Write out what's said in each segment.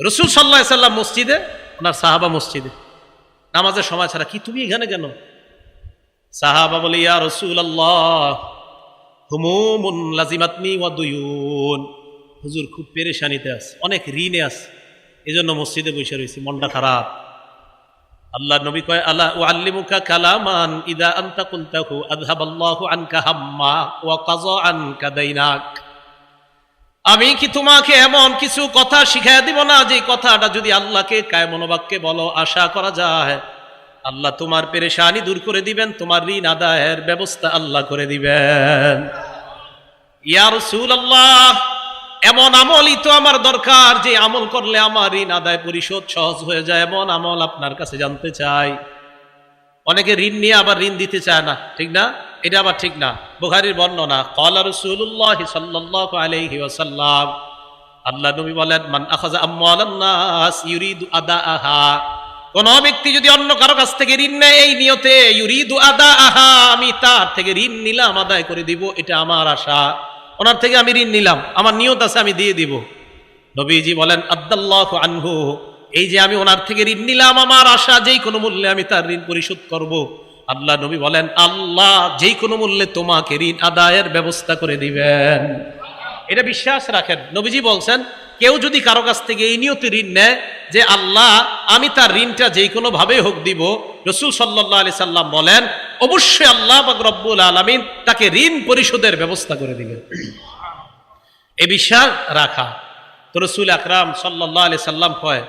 রসুল সাল্লাহ সাল্লাম মসজিদে, ওনার সাহাবা মসজিদে। নামাজের সময় ছাড়া, কি তুমি এখানে কেন? সাহাবা বলে, ইয়া রসুল আল্লাহ হুমুমুন লাজিমাতনি ওয়া দুয়ুন। হুজুর খুব পেরেশানিতে আছে, অনেক ঋণে আছে। এই জন্য মসজিদে বসে রয়েছি, মনটা খারাপ। আল্লাহ নবী কয় আল্লাহ ও আল্লিমুকা কালামান ইদা আন্তা কুলতাহু আযহাবাল্লাহু আনকা হাম্মা ওয়া কাযা আনকা দাইনাক। আমি কি তোমাকে এমন কিছু কথা শিখাই দিব না? যে কথাটা যদি আল্লাহকে কায় মনোবাক্যে বলো, আশা করা যায়। আল্লাহ তোমার পেরেশানি দূর করে দিবেন, তোমার ঋণ আদায়ের ব্যবস্থা আল্লাহ করে দিবেন। ইয়ার সুল আল্লাহ এমন আমলই তো আমার দরকার, যে আমল করলে আমার ঋণ আদায় পরিশোধ সহজ হয়ে যায়। এমন আমল আপনার কাছে জানতে চাই। অনেকে ঋণ নিয়ে আবার ঋণ দিতে চায় না, ঠিক না? এটা আবার ঠিক না। বুখারির বর্ণনা কলা রসুল্লাহ সাল্লাল্লাহু আলাইহি ওয়াসাল্লাম আল্লাহ নবী বলেন, মান আখাযা আমওয়ালান নাস ইউরিদু আদাআহা কোন ব্যক্তি যদি অন্য কারও কাছ থেকে ঋণ নেয় এই নিয়তে, ইউরিদু আদাআহা আমি তার থেকে ঋণ নিলাম, আদায় করে দিব, এটা আমার আশা। ওনার থেকে আমি ঋণ নিলাম, আমার নিয়ত আছে, আমি দিয়ে দিব। নবীজি বলেন আব্দাল্লাহ আনহু এই যে আমি ওনার থেকে ঋণ নিলাম, আমার আশা, যেই কোনো মূল্যে আমি তার ঋণ পরিশোধ করব। আল্লাহ নবী বলেন, আল্লাহ যেই কোনো মূল্যে তোমাকে ঋণ আদায়ের ব্যবস্থা করে দিবেন। এটা বিশ্বাস রাখেন। নবীজি বলছেন, কেউ যদি কারও কাছ থেকে এই নিয়তে ঋণ নেয় যে, আল্লাহ, আমি তার ঋণটা যেই কোনো ভাবে হোক দিব। রসুল সাল্লাহ আলি সাল্লাম বলেন, অবশ্যই আল্লাহ বা রব্বুল আলমিন তাকে ঋণ পরিশোধের ব্যবস্থা করে দিবেন। এ বিশ্বাস রাখা। তো রসুল আকরাম সাল্লাহ আলি সাল্লাম কয়,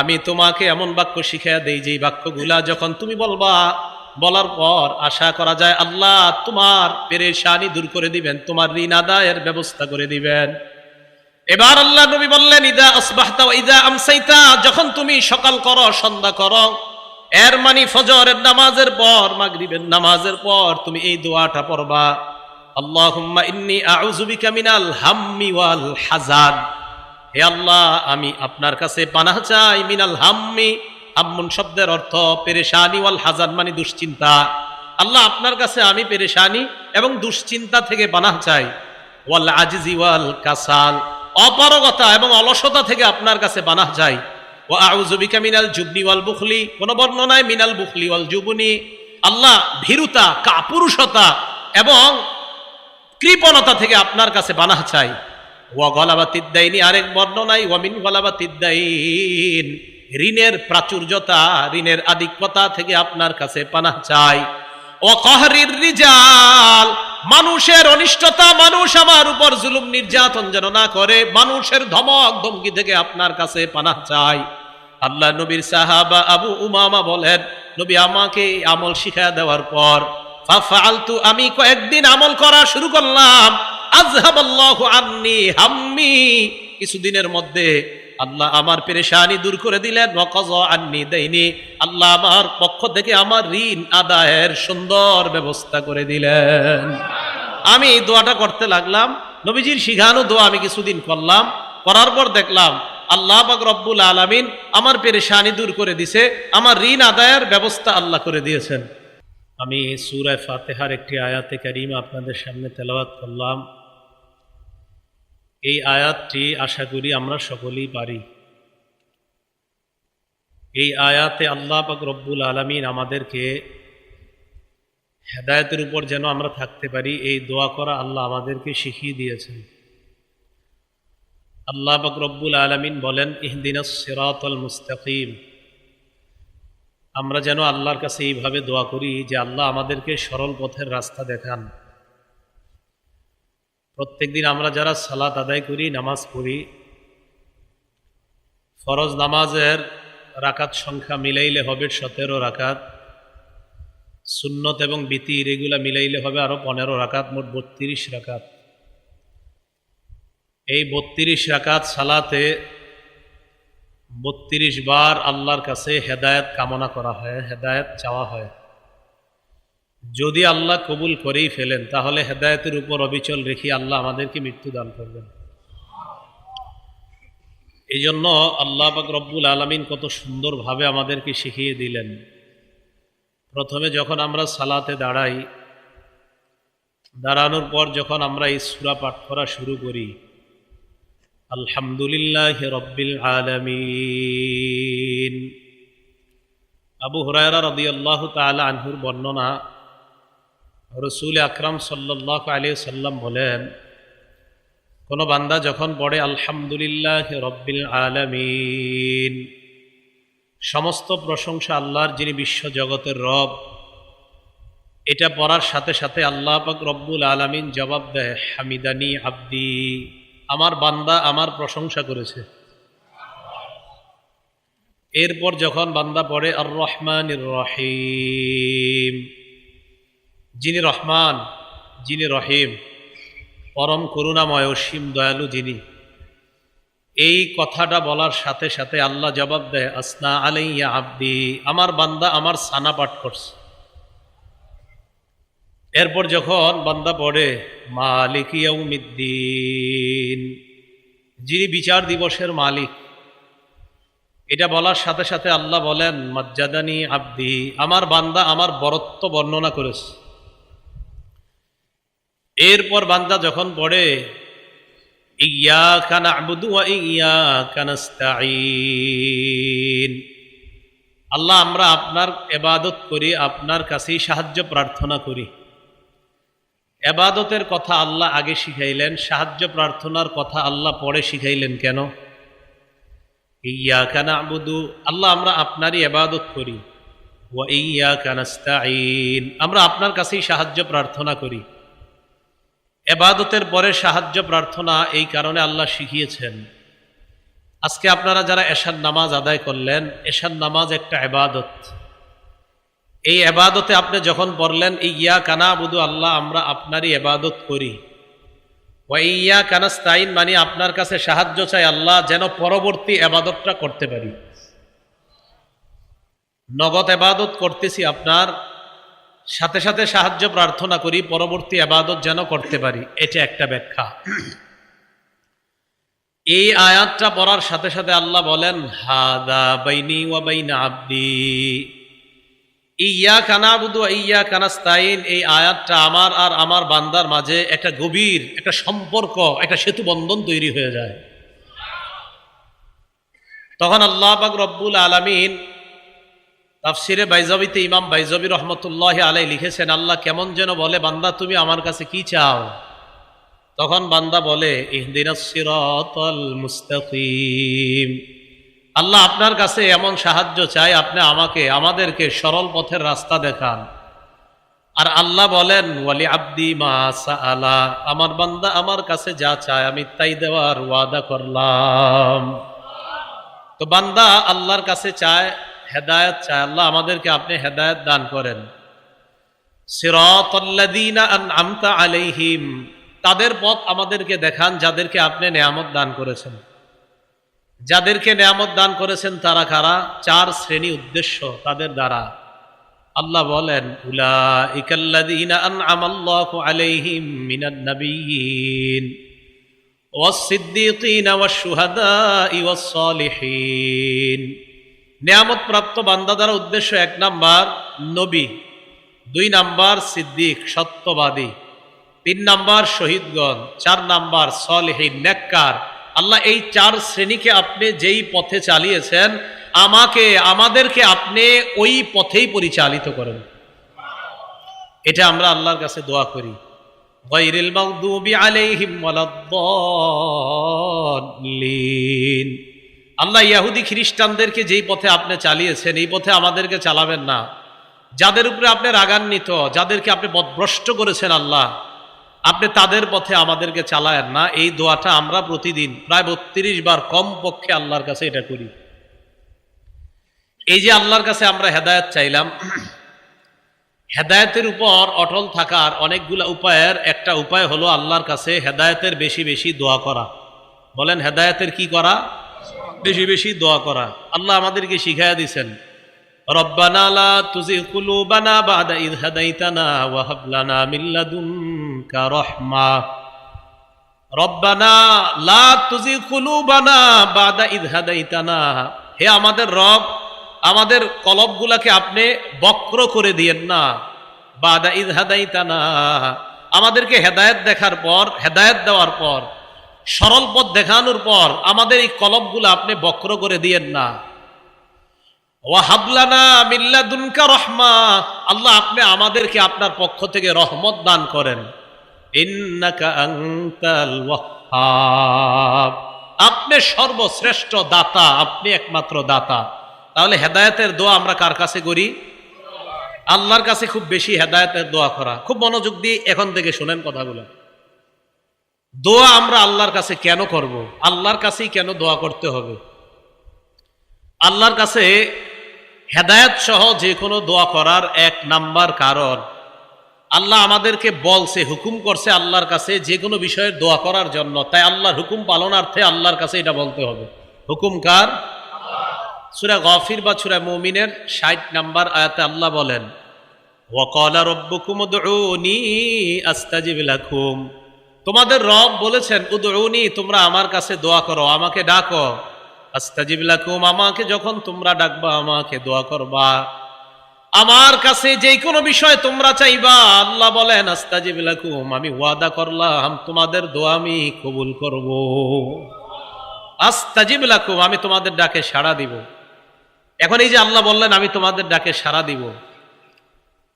আমি তোমাকে এমন বাক্য শিখাইয়া দেই যে বাক্যগুলা যখন তুমি বলবা বলার পর আশা করা যায় আল্লাহ তোমার পেরেশানি দূর করে দিবেন, তোমার ঋণ আদায়ের ব্যবস্থা করে দিবেন। এবার আল্লাহ নবী বললেন, ইদা আসবাহতা ইদা আমসাইতা যখন তুমি সকাল করো, সন্ধ্যা করো, এর মানে ফজরের নামাজের পর, মাগরিবের নামাজের পর তুমি এই দোয়াটা পড়বা। আল্লাহুম্মা ইন্নী আউযু বিকা মিনাল হাম্মি ওয়াল হাজান হে আল্লাহ, আমি আপনার কাছে পানাহ চাই, মিনাল হাম্মি। হাম্মুন শব্দের অর্থ পেরেশানি, ওয়াল হাজান মানে দুশ্চিন্তা। আল্লাহ আপনার কাছে আমি পেরেশানি এবং দুশ্চিন্তা থেকে পানাহ চাই। ওয়াল আজিজি, ওয়াল কাসাল, অপারগতা এবং অলসতা থেকে আপনার কাছে বানাহ চাই। ও আউজুবিকা মিনাল জুবনি ওয়াল বুখলি, কোন বর্ণনায় মিনাল বুখলি ওয়াল জুবনি। আল্লাহ ভীরুতা, কাপুরুষতা এবং কৃপণতা থেকে আপনার কাছে বানাহ চাই। ওয়া গলাবা তিদ্দাইনি আরেক বর্ণনায় ওয়ামিন গলাবা তিদ্দাইন ঋণের প্রাচুর্যতা, ঋণের আধিক্যতা থেকে আপনার কাছে পানা চাই। ও কহরির রিজাল, মানুষের অনিষ্টতা, মানুষ আমার উপর জুলুম নির্যাতন যেন না করে, মানুষের ধমক, ধমকি থেকে আপনার কাছে পানা চাই। আল্লাহ নবীর সাহাবা আবু উমামা বলেন, নবী, আমাকে আমল শিখা দেওয়ার পর ফালতু আমি কয়েকদিন আমল করা শুরু করলাম। আজহাবাল্লাহু আন্নি হাম্মি। কিছুদিনের মধ্যে আল্লাহ আমার পেরেশানি দূর করে দিলেন। আন্নি দেয়নি আল্লাহ আমার পক্ষ থেকে আমার ঋণ আদায়ের সুন্দর ব্যবস্থা করে দিলেন। আমি এই দোয়াটা করতে লাগলাম। নবীজির শিখানো দোয়া আমি কিছুদিন করলাম। করার পর দেখলাম, আল্লাহ পাক রব্বুল আলামিন আমার পেরেশানি দূর করে দিছে। আমার ঋণ আদায়ের ব্যবস্থা আল্লাহ করে দিয়েছেন। আমি সুরায় ফাতেহার একটি আয়াতে কারিম আপনাদের সামনে তেলাওয়াত করলাম। এই আয়াতটি আশা করি আমরা সকলেই পারি। এই আয়াতে আল্লাহ পাক রব্বুল আলমিন আমাদেরকে হেদায়তের উপর যেন আমরা থাকতে পারি, এই দোয়া করা আল্লাহ আমাদেরকে শিখিয়ে দিয়েছেন। আল্লাহ পাক রব্বুল আলমিন বলেন ইহদিন সিরাতল মুস্তাকিম। আমরা যেন আল্লাহর কাছে এইভাবে দোয়া করি যে আল্লাহ আমাদেরকে সরল পথের রাস্তা দেখান। প্রত্যেকদিন আমরা যারা সালাত আদায় করি, নামাজ পড়ি, ফরজ নামাজের রাকাত সংখ্যা মিলাইলে হবে সতেরো রাকাত, সুন্নত এবং বিতির এগুলা মিলাইলে হবে আরও পনেরো রাকাত, মোট বত্রিশ রাকাত। এই বত্রিশ রাকাত সালাতে বত্রিশ বার আল্লাহর কাছে হেদায়ত কামনা করা হয়, হেদায়ত চাওয়া হয়। যদি আল্লাহ কবুল করেই ফেলেন, তাহলে হেদায়তের উপর অবিচল রেখে আল্লাহ আমাদেরকে মৃত্যু দান করবেন। এই জন্য আল্লাহ বাক রব্বুল আলমিন কত সুন্দরভাবে আমাদেরকে শিখিয়ে দিলেন। প্রথমে যখন আমরা সালাতে দাঁড়াই, দাঁড়ানোর পর যখন আমরা এই সুরা পাঠ করা শুরু করি, আলহামদুলিল্লাহ রব্বিল আলমিন। আবু হরায়রা রদি আল্লাহ তালা আনহুর বর্ণনা রসুল আকরাম সাল্লাহ আলী সাল্লাম বলেন, কোনো বান্দা যখন পড়ে, আলহামদুলিল্লাহ রব্বিল আলামিন সমস্ত প্রশংসা আল্লাহর যিনি বিশ্ব জগতের রব, এটা পড়ার সাথে সাথে আল্লাহ পাক রব্বুল আলামিন জবাব দেয়, হামিদানি আব্দি আমার বান্দা আমার প্রশংসা করেছে। এরপর যখন বান্দা পড়ে আর রহমান রহিম যিনি রহমান, যিনি রহিম, পরম করুণাময় অসীম দয়ালু যিনি। এই কথাটা বলার সাথে সাথে আল্লাহ জবাব দেয়, আসনা আলাইয়া আব্দি, আমার বান্দা আমার সানা পাঠ করছে। এরপর যখন বান্দা পড়ে, মালিক ইয়াউমিদ্দিন যিনি বিচার দিবসের মালিক, এটা বলার সাথে সাথে আল্লাহ বলেন, মজ্জাদানি আব্দি, আমার বান্দা আমার বরত্ব বর্ণনা করেছে। এরপর বান্দা যখন পড়ে ইয়া কানা আবুদু ইয়া কানাস্তাইন আল্লাহ, আমরা আপনার এবাদত করি, আপনার কাছেই সাহায্য প্রার্থনা করি। এবাদতের কথা আল্লাহ আগে শিখাইলেন, সাহায্য প্রার্থনার কথা আল্লাহ পরে শিখাইলেন কেন? ইয়া কানা আবুদু আল্লাহ, আমরা আপনারই এবাদত করি। ও ইয়া কানাস্তাইন আমরা আপনার কাছেই সাহায্য প্রার্থনা করি। এবাদতের পরে সাহায্য প্রার্থনা, এই কারণে আল্লাহ শিখিয়েছেন। আজকে আপনারা যারা এশার নামাজ আদায় করলেন, এশার নামাজ একটা এবাদত। এই এবাদতে আপনি যখন পড়লেন ইয়া কানা বুধু আল্লাহ, আমরা আপনারই এবাদত করি। ইয়া ওয়াইয়া কানাস্তাইন মানে আপনার কাছে সাহায্য চাই আল্লাহ যেন পরবর্তী এবাদতটা করতে পারি। নগদ এবাদত করতেছি আপনার সাথে সাথে সাহায্য প্রার্থনা করি, পরবর্তী আবাদত যেন করতে পারি, এটা একটা ব্যাখ্যা। এই আয়াতটা পড়ার সাথে সাথে আল্লাহ বলেন, হাদা বাইনি ওয়া বাইনা আব্দি। ইয়া কানাবুদু ইয়া কানাস্তাইন এই আয়াতটা আমার আর আমার বান্দার মাঝে একটা গভীর, একটা সম্পর্ক, একটা সেতু বন্ধন তৈরি হয়ে যায়। তখন আল্লাহ পাক রব্বুল আলামিন তাফসিরে বাইজবিতে ইমাম বাইজবি রহমতুল্লাহ আলাই লিখেছেন, আল্লাহ কেমন যেন বলে, বান্দা, তুমি আমার কাছে কি চাও? তখন বান্দা বলে মুস্তাকিম। আল্লাহ আপনার কাছে এমন সাহায্য চাই আপনি আমাকে, আমাদেরকে সরল পথের রাস্তা দেখান। আর আল্লাহ বলেন ওয়ালি আব্দি মা আলা আমার বান্দা আমার কাছে যা চায়, আমি তাই দেওয়ার ওয়াদা করলাম। তো বান্দা আল্লাহর কাছে চায় হেদায়ত চায়। আল্লাহ আমাদেরকে আপনি হেদায়ত দান করেন। আমতা আলাইহিম। তাদের পথ আমাদেরকে দেখান, যাদেরকে আপনি নেয়ামত দান করেছেন। যাদেরকে নেয়ামত দান করেছেন তারা কারা? চার শ্রেণি উদ্দেশ্য তাদের দ্বারা। আল্লাহ বলেন উলা আলাইহিম মিনান নাবিয়িন ওয়াস-সিদ্দীকিনা ওয়াশ-শুহাদা'i ওয়াস-সালিহিন। নিয়ামত প্রাপ্ত বান্দা দ্বারা উদ্দেশ্য এক নাম্বার, নবী। দুই নাম্বার, সিদ্দিক, সত্যবাদী। তিন নাম্বার, শহীদগণ। চার নাম্বার, সলহীন, নেককার। আল্লাহ, এই চার শ্রেণীকে আপনি যেই পথে চালিয়েছেন, আমাকে, আমাদেরকে আপনি ওই পথেই পরিচালিত করেন। এটা আমরা আল্লাহর কাছে দোয়া করি। গৈরিল মাগদুবি আলাইহিম ওয়ালাদ-দাল্লিন আল্লাহ ইয়াহুদি খ্রিস্টানদেরকে যেই পথে আপনি চালিয়েছেন, এই পথে আমাদেরকে চালাবেন না। যাদের উপরে আপনি রাগান্বিত, যাদেরকে আপনি পথভ্রষ্ট করেছেন আল্লাহ, আপনি তাদের পথে আমাদেরকে চালায়েন না। এই দোয়াটা আমরা প্রতিদিন প্রায় বত্রিশ বার কম পক্ষে আল্লাহর কাছে এটা করি। এই যে আল্লাহর কাছে আমরা হেদায়ত চাইলাম, হেদায়তের উপর অটল থাকার অনেকগুলো উপায়ের একটা উপায় হলো আল্লাহর কাছে হেদায়তের বেশি বেশি দোয়া করা। বলেন, হেদায়তের কি করা? বেশি বেশি দোয়া করা। আল্লাহ আমাদেরকে শিখাইয়া দিছেন হাদাইতানা। হে আমাদের রব, আমাদের কলবগুলাকে আপনি বক্র করে দিয়েন না। বাদা ইদ হাদাইতানা। আমাদেরকে হেদায়েত দেখার পর, হেদায়েত দেওয়ার পর। সরল পথ দেখানোর পর আমাদের এই কলবগুলো আপনি বক্র করে দিয়েন না। ওয়াহাবলানা মিল্লাদুনকা রহমা। আল্লাহ আপনি আমাদেরকে আপনার পক্ষ থেকে রহমত দান করেন। আপনি সর্বশ্রেষ্ঠ দাতা, আপনি একমাত্র দাতা। তাহলে হেদায়তের দোয়া আমরা কার কাছে করি? আল্লাহর কাছে খুব বেশি হেদায়তের দোয়া করা। খুব মনোযোগ দিয়ে এখন থেকে শোনেন কথাগুলো। দোয়া আমরা আল্লাহর কাছে কেন করব? আল্লাহর কাছেই কেন দোয়া করতে হবে? আল্লাহর কাছে হেদায়ত সহ যে কোনো দোয়া করার এক নাম্বার কারণ, আল্লাহ আমাদেরকে বলছে, হুকুম করছে আল্লাহর কাছে যে কোনো বিষয়ের দোয়া করার জন্য। তাই আল্লাহর হুকুম পালনার্থে আল্লাহর কাছে এটা বলতে হবে। হুকুম কার? সুরা গফির বা সুরা মুমিনের ষাট নাম্বার আয়াতে আল্লাহ বলেন ওয়াকালা রব্বুকুম উদউনি আস্তাজিব লাকুম। তোমাদের রব বলেছেন, উদউনি, তোমরা আমার কাছে দোয়া করো, আমাকে ডাকো। আস্তাজিব লাকুম, আমাকে যখন তোমরা ডাকবা, আমাকে দোয়া করবা। আমার কাছে যে কোনো বিষয় তোমরা চাইবা, আল্লাহ বলেন, আস্তাজিব লাকুম, আমি ওয়াদা করলাম, তোমাদের দোয়া আমি কবুল করব। আস্তাজিব লাকুম, আমি তোমাদের ডাকে সাড়া দিব। এখন এই যে আল্লাহ বললেন, আমি তোমাদের ডাকে সাড়া দিব।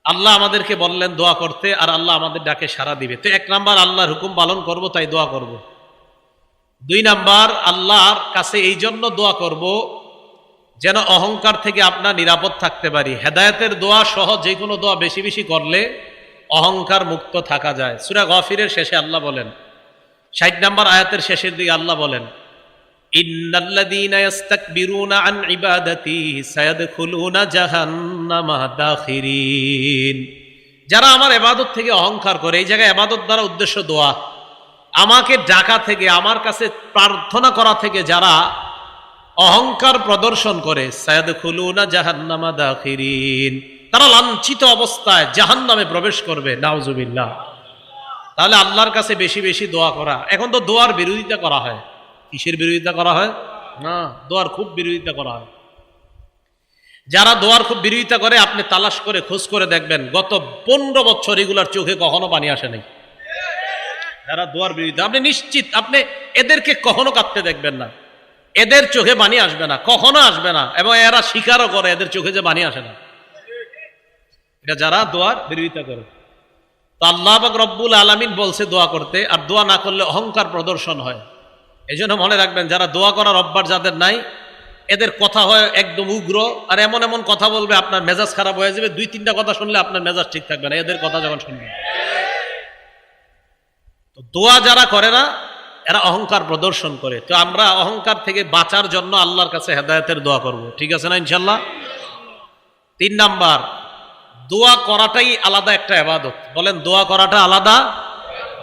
আল্লাহ আমাদেরকে বললেন, দোয়া করতে। আর আল্লাহ আমাদের ডাকে সাড়া দিবে। তো এক নাম্বার আল্লাহর হুকুম পালন করব, তাই দোয়া করব। দুই নাম্বার, আল্লাহর কাছে এই জন্য দোয়া করব যেন অহংকার থেকে আপনার নিরাপদ থাকতে পারি। হেদায়তের দোয়া সহ যে কোনো দোয়া বেশি বেশি করলে অহংকার মুক্ত থাকা যায়। সুরা গফিরের শেষে আল্লাহ বলেন, ষাট নাম্বার আয়াতের শেষের দিকে আল্লাহ বলেন ইন্নাল্লাযীনা ইস্তাকবিরুনা আন ইবাদাতি সায়াদখুলুনা জাহান্নামা দাখিরিন। যারা আমার এবাদত থেকে অহংকার করে, এই জায়গায় এবাদত দ্বারা উদ্দেশ্য দোয়া। আমাকে ডাকা থেকে, আমার কাছে প্রার্থনা করা থেকে যারা অহংকার প্রদর্শন করে, সায়াদখুলুনা জাহান্নামা দাখিরিন, তারা লাঞ্ছিত অবস্থায় জাহান্নামে প্রবেশ করবে, নাউজুবিল্লাহ। তাহলে আল্লাহর কাছে বেশি বেশি দোয়া করা। এখন তো দোয়ার বিরোধিতা করা হয়। কিসের বিরোধিতা করা হয়? না। দোয়ার খুব বিরোধিতা করা হয়। যারা দোয়ার খুব বিরোধিতা করে আপনি তালাশ করে খোঁজ করে দেখবেন গত পনেরো বছর এগুলার চোখে কখনো পানি আসে নাই। যারা দোয়ার বিরোধিতা আপনি নিশ্চিত আপনি এদেরকে কখনো কাঁদতে দেখবেন না। এদের চোখে পানি আসবে না কখনো আসবে না এবং এরা স্বীকারও করে এদের চোখে যে পানি আসে না। এটা যারা দোয়ার বিরোধিতা করে। তো আল্লাহ রব্বুল আলমিন বলছে দোয়া করতে আর দোয়া না করলে অহংকার প্রদর্শন হয়। এই জন্য মনে রাখবেন, যারা দোয়া করার অভ্যাস যাদের নাই, এদের কথা হয় একদম উগ্র, আর এমন এমন কথা বলবে, আপনার মেজাজ খারাপ হয়ে যাবে, দুই, তিনটা কথা শুনলে আপনার মেজাজ ঠিক থাকবে না, এদের কথা যখন শুনবেন। তো দোয়া যারা করে না, এরা অহংকার প্রদর্শন করে। তো আমরা অহংকার থেকে বাঁচার জন্য আল্লাহর কাছে হেদায়তের দোয়া করব। ঠিক আছে না ইনশাল্লাহ তিন নাম্বার, দোয়া করাটাই আলাদা একটা এবাদত। বলেন, দোয়া করাটা আলাদা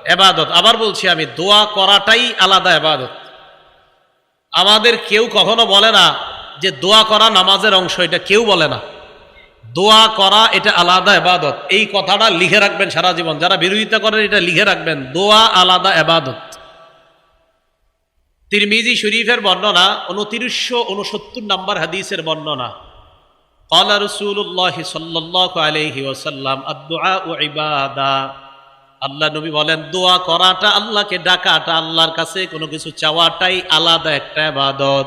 এবাদত আবার বলছি আমি দোয়া করাটাই আলাদা এবাদত আমাদের কেউ কখনো বলে না যে দোয়া করা নামাজের অংশ এটা কেউ বলে না দোয়া করা এটা আলাদা এবাদত এই কথাটা লিখে রাখবেন সারা জীবন যারা বিরোধিতা করেন এটা লিখে রাখবেন দোয়া আলাদা এবাদত তিরমিজি শরীফের বর্ণনা উনতিরিশশো উনসত্তর নাম্বার হাদিসের বর্ণনা قال رسول الله صلى الله عليه وسلم الدعاء عباده আল্লাহ নবী বলেন, দোয়া করাটা আল্লাহকে, ডাকাটা আল্লাহর কাছে, কোনো কিছু চাওয়াটাই আলাদা একটা ইবাদত।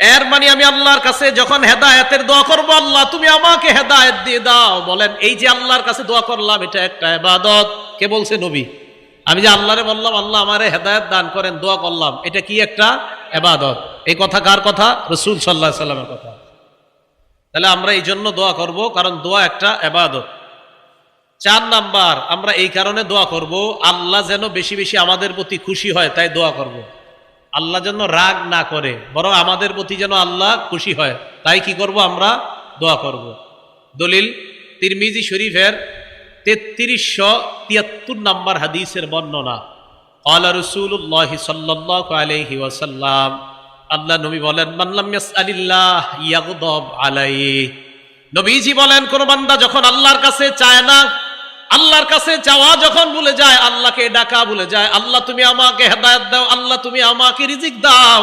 এর মানে আমি আল্লাহর কাছে যখন হেদায়েতের দোয়া করব, আল্লাহ তুমি আমাকে হেদায়েত দিয়ে দাও। বলেন, এই যে আল্লাহর কাছে দোয়া করলাম, এটা একটা ইবাদত। কে বলছে নবী? আমি যে আল্লাহরে বললাম, আল্লাহ আমারে হেদায়েত দান করেন, দোয়া করলাম, এটা কি একটা ইবাদত? এই কথা কার কথা? রসুল সাল্লাহ সাল্লামের কথা। তাহলে আমরা এই জন্য দোয়া করব, কারণ দোয়া একটা এবাদত চার নাম্বার, আমরা এই কারণে দোয়া করব, আল্লাহ যেন বেশি বেশি আমাদের প্রতি খুশি হয়, তাই দোয়া করব। আল্লাহ যেন রাগ না করে, বরং আমাদের প্রতি যেন আল্লাহ খুশি হয়, তাই কি করব আমরা দোয়া করব। দলিল, তিরমিজি শরীফের তেত্রিশশো তিয়াত্তর নাম্বার হাদিসের বর্ণনা আল্লাহ রসুল্লাহ সাল্লাহ আল্লাহ নবী বলেন মাল্লাম আলিল্লাহ ইয়াগদব আলাই নবীজি বলেন, কোন বান্দা যখন আল্লাহর কাছে চায় না আল্লাহর কাছে যাওয়া যখন ভুলে যায়, আল্লাহকে ডাকা ভুলে যায়, আল্লাহ তুমি আমাকে হেদায়ত দাও, আল্লাহ তুমি আমাকে রিজিক দাও।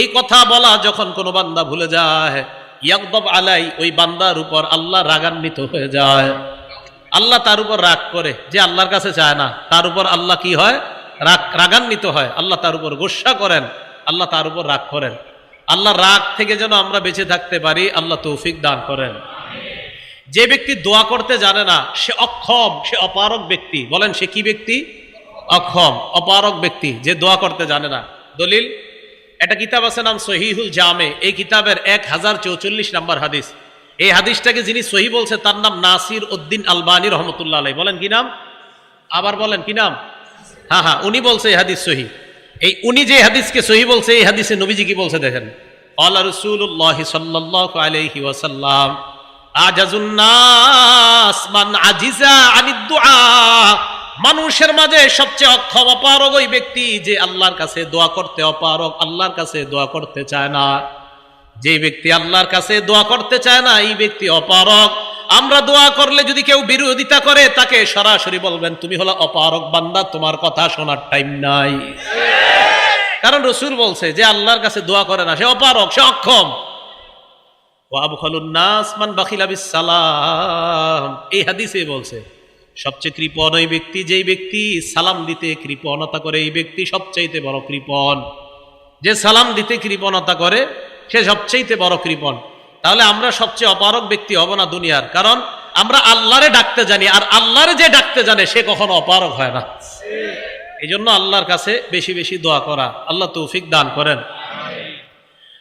এই কথা বলা যখন কোন বান্দা ভুলে যায় ইয়াকদব আলাই, ওই বান্দার উপর আল্লাহ রাগান্বিত হয়ে যায়। আল্লাহ তার উপর রাগ করে যে আল্লাহর কাছে চায় না, তার উপর আল্লাহ কি হয়? রাগ, রাগান্বিত হয়। আল্লাহ তার উপর গোসা করেন, আল্লাহ তার উপর রাগ করেন। আল্লাহ রাগ থেকে যেন আমরা বেঁচে থাকতে পারি, আল্লাহ তৌফিক দান করেন। যে ব্যক্তি দোয়া করতে জানে না, সে অক্ষম, সে অপারক ব্যক্তি। বলেন, সে কি ব্যক্তি? অক্ষম অপারক ব্যক্তি, যে দোয়া করতে জানে না। দলিল, একটা কিতাব আছে নাম সহিহুল জামে। এই কিতাবের এক হাজার চৌচল্লিশ নাম্বার হাদিস। এই হাদিসটাকে যিনি সহি বলছে, তার নাম নাসির উদ্দিন আলবানী রহমতুল্লাহ আলাই বলেন, কি নাম? আবার বলেন, কি নাম? হ্যাঁ হ্যাঁ উনি বলছে এই হাদিস সহি। এই উনি যে হাদিসকে সহি বলছে, এই হাদিসে নবীজি কি বলছে দেখেন? আল্লাহ রসুল্লাহ সাল্লাহ আলাইহি ওয়াসাল্লাম মান মানুষের মাঝে সবচেয়ে অক্ষম অপারগ ওই ব্যক্তি যে আল্লাহর কাছে দোয়া করতে অপারগ, আল্লাহর কাছে দোয়া করতে চায় না। যে ব্যক্তি আল্লাহর কাছে দোয়া করতে চায় না, এই ব্যক্তি অপারগ। আমরা দোয়া করলে যদি কেউ বিরোধিতা করে, তাকে সরাসরি বলবেন, তুমি হলো অপারক বান্দা, তোমার কথা শোনার টাইম নাই। কারণ রসুল বলছে, যে আল্লাহর কাছে দোয়া করে না, সে অপারক সে অক্ষম। সালাম এই হাদিসে বলছে সবচেয়ে কৃপণ ওই ব্যক্তি যেই ব্যক্তি সালাম দিতে কৃপণতা করে এই ব্যক্তি সবচাইতে বড় কৃপণ। যে সালাম দিতে কৃপণতা করে সে সবচাইতে বড় কৃপণ। তাহলে আমরা সবচেয়ে অপারক ব্যক্তি হব না দুনিয়ার কারণ আমরা আল্লাহরে ডাকতে জানি আর আল্লাহরে যে ডাকতে জানে সে কখনো অপারক হয় না। এই জন্য আল্লাহর কাছে বেশি বেশি দোয়া করা আল্লাহ তৌফিক দান করেন।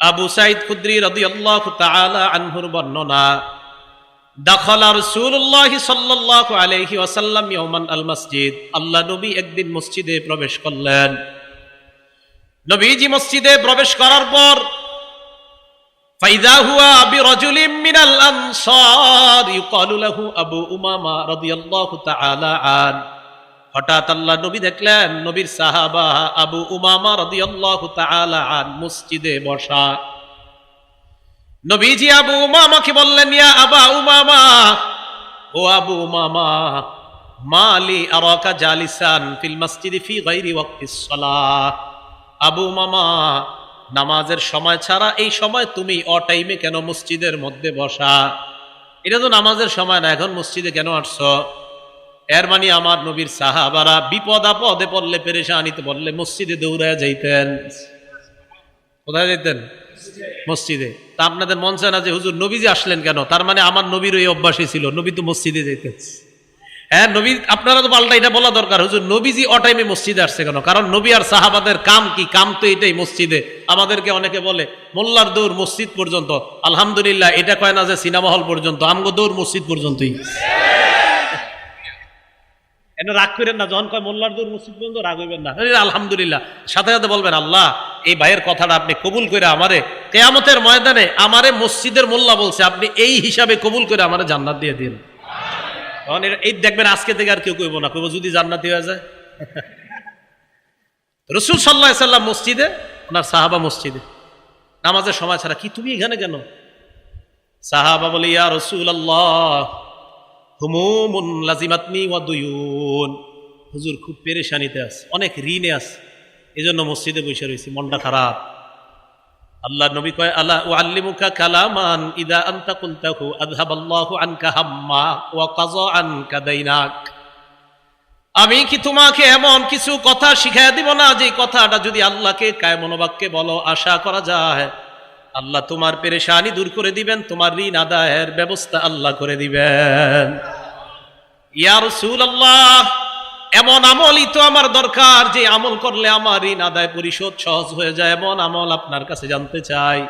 আবু সাইদ খুদ্রি রাদিয়াল্লাহু তাআলা আনহুর বর্ণনা, দাখালা রাসূলুল্লাহ সাল্লাল্লাহু আলাইহি ওয়াসাল্লাম ইয়াওমান আল মসজিদ। আল্লাহ নবী একদিন মসজিদে প্রবেশ করলেন। নবীজি মসজিদে প্রবেশ করার পর, ফাইদা হুয়া আবু উমামা রাদিয়াল্লাহু তাআলা আন। হঠাৎ আল্লাহ নবী দেখলেন, নবীর সাহাবা আবু উমামা রাদিয়াল্লাহু তাআলা আন মসজিদে বসা। নবীজি আবু উমামাকে বললেন, ইয়া আবা উমামা, ও আবু উমামা, মালি আরাকা জালিসান ফিল মসজিদি ফি গায়রি ওয়াক্তিস সালাহ। আবু উমামা, নামাজের সময় ছাড়া এই সময় তুমি অ টাইমে কেন মসজিদের মধ্যে বসা? এটা তো নামাজের সময় না, এখন মসজিদে কেন আসছো? এর মানে আমার নবীর সাহাবারা বিপদ আপদে পড়লে পেরেশানিতে পড়লে মসজিদে দৌড়ায় যাইতেন। কোথায় যাইতেন? মসজিদে। তা আপনাদের মন চায় না যে হুজুর নবীজি আসলেন কেন? তার মানে আমার নবীর ওই অভ্যাসই ছিল, নবী তো মসজিদে যাইতেন। হ্যাঁ নবী, আপনারা তো পাল্টা এটা বলা দরকার। হুজুর নবীজি অ টাইমে মসজিদে আসছে কেন? কারণ নবী আর সাহাবাদের কাম কি? কাম তো এটাই, মসজিদে। আমাদেরকে অনেকে বলে, মোল্লার দৌড় মসজিদ পর্যন্ত। আলহামদুলিল্লাহ, এটা কয় না যে সিনেমা হল পর্যন্ত, আমগো দৌড় মসজিদ পর্যন্তই। এনে রাগ করেন না, যখন কয়, মোল্লার দৌড় মসজিদ পর্যন্ত রাগ হইবেন না। আলহামদুলিল্লাহ। সাথে সাথে বলবেন, আল্লাহ, এই ভাইয়ের কথাটা আপনি কবুল করে আমারে কেয়ামতের ময়দানে আমারে মসজিদের মোল্লা বলছে, আপনি এই হিসাবে কবুল করে আমারে জান্নাত দিয়ে দিন। তখন এই দেখবেন, আজকে থেকে আর কেউ কইব না, কইব যদি জান্নাতি হয়ে যায়। রসুল সাল্লাহ সাল্লাম মসজিদে, ওনার সাহাবা মসজিদে, নামাজের সময় ছাড়া, কি তুমি এখানে কেন? সাহাবা বলে, ইয়া রসুল আল্লাহ হুমুমুন লাজিমাতনি ওয়া দুয়ুন। হুজুর খুব পেরেশানিতে আছে, অনেক ঋণে আছে। জন্য মসজিদে বসে রয়েছি, মনটা খারাপ। আল্লাহ নবী কয় আল্লাহ ও আল্লিমুকা কালামান ইদা আন্তা কুলতাহু, আযহাবাল্লাহু আনকা হাম্মা ওয়া কাযা আনকা দাইনাক আমি কি তোমাকে এমন কিছু কথা শিখাই দিব না, যে কথাটা যদি আল্লাহকে কায় মনোবাক্যে বলো, আশা করা যায়? আল্লাহ তোমার পেরেশানি দূর করে দিবেন, তোমার ঋণ আদায়ের ব্যবস্থা আল্লাহ করে দিবেন। ইয়া রাসূলুল্লাহ, এমন আমলই তো আমার দরকার, যে আমল করলে আমার ঋণ আদায় পরিশোধ সহজ হয়ে যায়, এমন আমল আপনার কাছে জানতে চাই।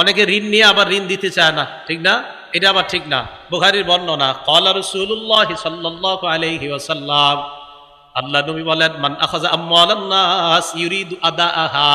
অনেকে ঋণ নিয়ে আবার ঋণ দিতে চায় না, ঠিক না? এটা আবার ঠিক না, বুখারীর বর্ণনা, ক্বালা রাসূলুল্লাহ সাল্লাল্লাহু আলাইহি ওয়াসাল্লাম, আল্লাহ নবী বলেন, মান আখাযা আমওয়ালান নাস, ইউরিদু আদাআহা।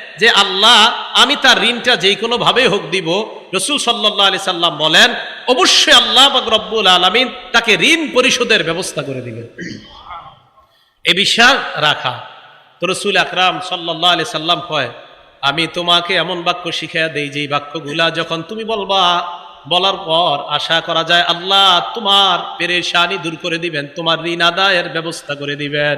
যে আল্লাহ, আমি তার ঋণটা যেই কোনো ভাবে হোক দিব। রসুল সাল্লাহ আলি সাল্লাম বলেন, অবশ্যই আল্লাহ বা রব্বুল আলমিন তাকে ঋণ পরিশোধের ব্যবস্থা করে দিবেন। এ বিশ্বাস রাখা। তো রসুল আকরাম সাল্লাহ আলি সাল্লাম কয়, আমি তোমাকে এমন বাক্য শিখাইয়া দেই যে বাক্যগুলা যখন তুমি বলবা, বলার পর আশা করা যায় আল্লাহ তোমার পেরেশানি দূর করে দিবেন, তোমার ঋণ আদায়ের ব্যবস্থা করে দিবেন।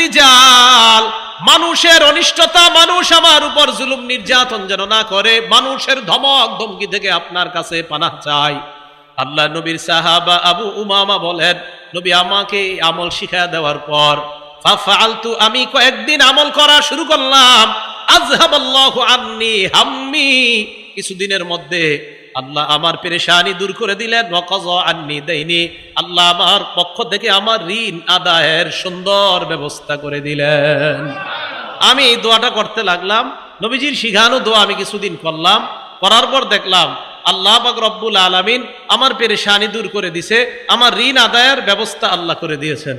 রিজাল। মানুষের অনিষ্টতা, মানুষ আমার উপর জুলুম নির্যাতন যেন না করে, মানুষের ধমক, ধমকি থেকে আপনার কাছে পানাহ চাই। আল্লাহ নবীর সাহাবা আবু উমামা বলেন, নবী, আমাকে আমল শিখা দেওয়ার পর ফালতু আমি কয়েকদিন আমল করা শুরু করলাম। আজহাবাল্লাহু আন্নি হাম্মি। কিছুদিনের মধ্যে আল্লাহ আমার পেরেশানি দূর করে দিলেন। আন্নি দেয়নি আল্লাহ আমার পক্ষ থেকে আমার ঋণ আদায়ের সুন্দর ব্যবস্থা করে দিলেন। আমি এই দোয়াটা করতে লাগলাম। নবীজির শিখানো দোয়া আমি কিছুদিন করলাম। করার পর দেখলাম, আল্লাহ বাক রব্বুল আলামিন আমার পেরেশানি দূর করে দিছে। আমার ঋণ আদায়ের ব্যবস্থা আল্লাহ করে দিয়েছেন।